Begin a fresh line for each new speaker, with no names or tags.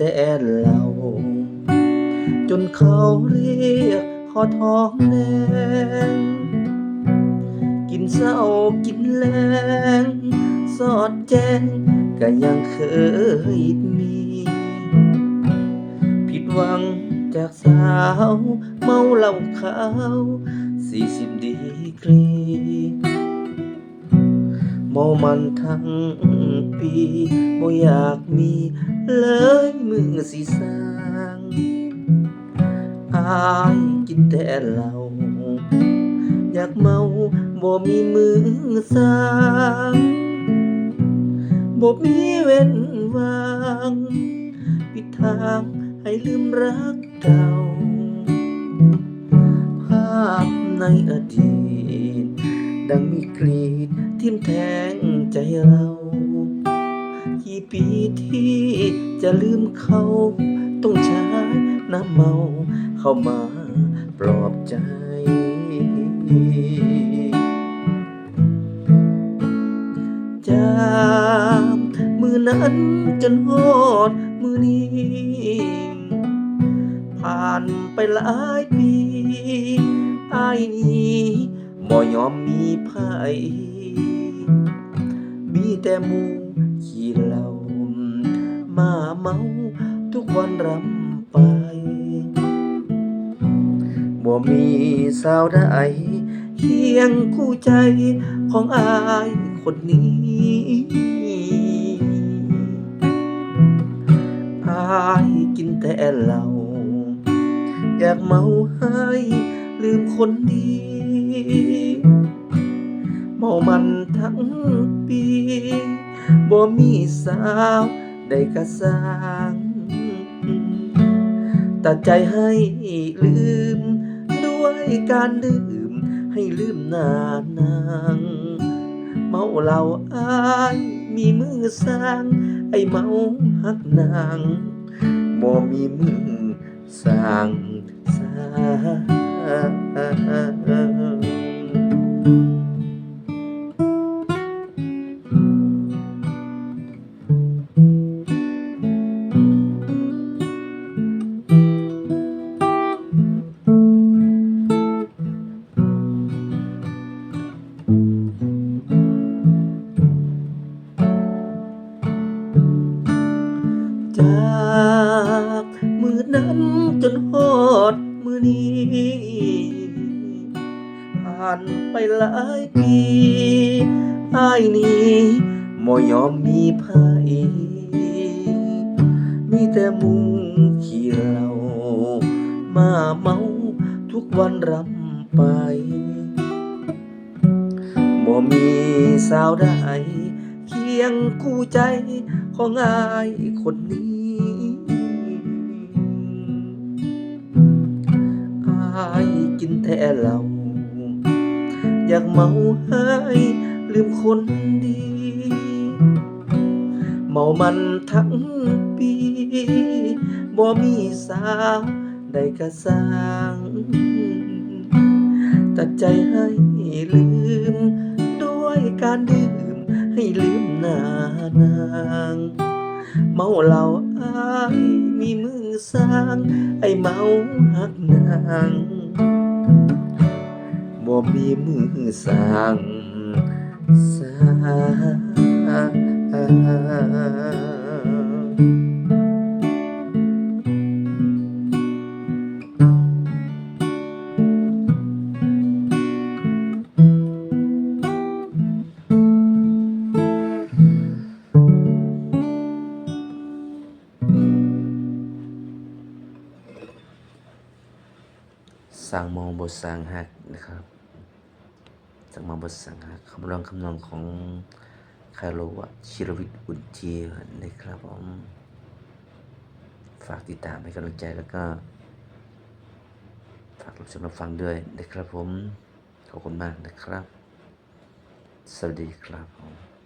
แต่เราจนเขาเรียกขอทองแดงกินเศร้ากินแรงสอดแจ้งก็ยังเคยมี ผิดหวังจากสาวเมาเหล้าขาวสี่สิบดีกรีเมามันทั้งปีบ่อยากมี เลยมือสิสางอายกินแต่เหล้าอยากเมาบ่มีมือสางบ่มีเว้นวาง ปิดทางให้ลืมรักเก่า ภาพในอดีต ดังมีกรีดทิ่มแทงใจเรา กี่ปีที่จะลืมเขา ต้องใช้น้ำเมาเข้ามาปลอบใจ จากมือนั้นจนฮอดมือนี้ ผ่านไปหลายปีอายนี้บ่ยอมมีภัยมีแต่หมู วันรำไป บ่มีสาวใดเคียงคู่ใจของอายคนนี้ อายกินแต่เหล้าอยากเมาให้ลืมคนดี เมามันทั้งปี บ่มีสาวได้กระสร้าง ตัดใจให้ลืม ด้วยการดื่ม ให้ลืมนานางเมาเหล้าอายมีมือสร้าง ไอเมาหักนางบ่มีมือสร้างสาจาก นั้นจนฮอดมือนี้ ผ่านไปหลายปีอายนี้บ่ยอมมีภัยมีแต่มุงขี้เหลามาเมาทุกวันรำไปบ่มีสาวใดเคียงคู่ใจของอายคนนี้ายกินแต่เหล้าอยากเมาให้ลืมคนดี เมามันทั้งปีบ่มีสาวได้กระสร้างตัดใจให้ลืม ด้วยการดื่มให้ลืมหน้านางเมาเหล้าอายมีมือสร้าง ไอเมาหักนาง บ่มีมือสร้างสาสั่งมองบทสั่งหักนะครับ สั่งมาบสังหักคำร้องคำนองของคารวะชิรวิทย์บุญเจียนะครับผมฝากติดตามให้กำลังใจแล้วก็ ฝากรับชมรับฟังด้วยนะครับผม ขอบคุณมากนะครับ สวัสดีครับผม